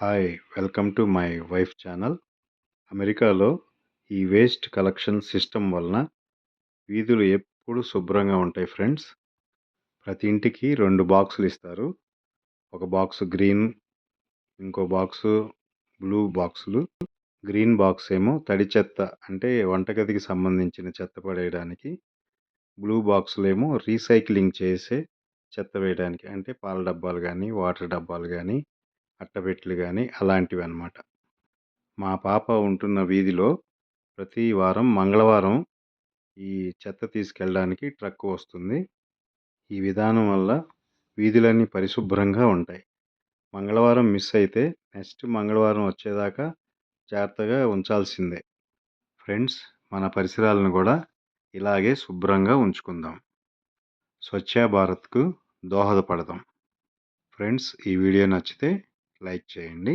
Hi welcome to my wife channel. అమెరికాలో ఈ waste collection system వలన వీధులు ఎప్పుడు శుభ్రంగా ఉంటాయి ఫ్రెండ్స్. ప్రతి ఇంటికి రెండు బాక్సులు ఇస్తారు. ఒక బాక్స్ గ్రీన్ ఇంకో బాక్సు బ్లూ బాక్సులు. గ్రీన్ బాక్స్ ఏమో తడి చెత్త అంటే వంటగదికి సంబంధించిన చెత్త పడేయడానికి. బ్లూ బాక్సులు ఏమో రీసైక్లింగ్ చేసే చెత్త వేయడానికి అంటే పాల డబ్బాలు కానీ వాటర్ డబ్బాలు కానీ అట్టపెట్టెలు కానీ అలాంటివి అన్నమాట. మా పాప ఉంటున్న వీధిలో ప్రతి వారం మంగళవారం ఈ చెత్త తీసుకెళ్ళడానికి ట్రక్ వస్తుంది. ఈ విధానం వల్ల వీధులన్నీ పరిశుభ్రంగా ఉంటాయి. మంగళవారం మిస్ అయితే నెక్స్ట్ మంగళవారం వచ్చేదాకా జాగ్రత్తగా ఉంచాల్సిందే. ఫ్రెండ్స్ మన పరిసరాలను కూడా ఇలాగే శుభ్రంగా ఉంచుకుందాం. స్వచ్ఛ భారత్కు దోహదపడదాం. ఫ్రెండ్స్ ఈ వీడియో నచ్చితే లైక్ చేయండి.